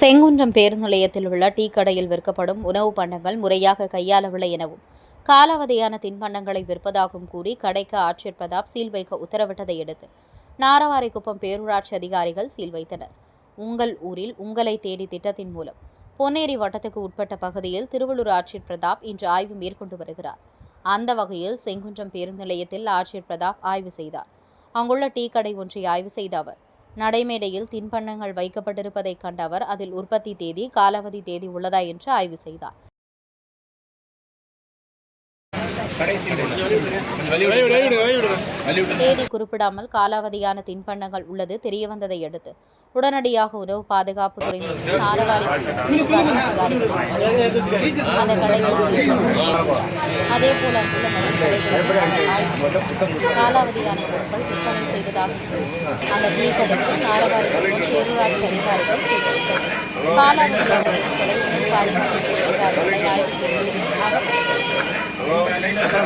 செங்குன்றம் பேருந்து நிலையத்தில் உள்ள டீ கடையில் விற்கப்படும் உணவு பண்டங்கள் முறையாக கையாளவில்லை எனவும் காலாவதியான தின்பண்டங்களை விற்பதாகவும் கூறி கடைக்கு ஆட்சியர் பிரதாப் சீல் வைக்க உத்தரவிட்டதை அடுத்து நாரவாரிக்குப்பம் பேரூராட்சி அதிகாரிகள் சீல் வைத்தனர். உங்கள் ஊரில் உங்களை தேடி திட்டத்தின் மூலம் பொன்னேரி வட்டத்துக்கு உட்பட்ட பகுதியில் திருவள்ளூர் ஆட்சியர் பிரதாப் இன்று ஆய்வு மேற்கொண்டு வருகிறார். அந்த வகையில் செங்குன்றம் பேருந்து நிலையத்தில் ஆட்சியர் பிரதாப் ஆய்வு செய்தார். அங்குள்ள டீ கடை ஒன்றை ஆய்வு செய்த அவர் நடைமேடையில் தின்பண்டங்கள் வைக்கப்பட்டிருப்பதை கண்ட அவர் அதில் உற்பத்தி தேதி காலாவதி தேதி உள்ளதா என்று ஆய்வு செய்தார். தேதி குறிப்பிடாமல் காலாவதியான தின்பண்டங்கள் உள்ளது தெரியவந்ததை அடுத்து உடனடியாக உணவு பாதுகாப்பு துறையினர் நாரவாரி அந்த கடைகளை அதே போல காலாவதியான பொருட்கள் விற்பனை செய்ததாக அந்த டீ கடைக்கு நாரவாரி பேரூராட்சி அதிகாரிகள் சீல் காலாவதியான அதிகாரிகளை ஆய்வு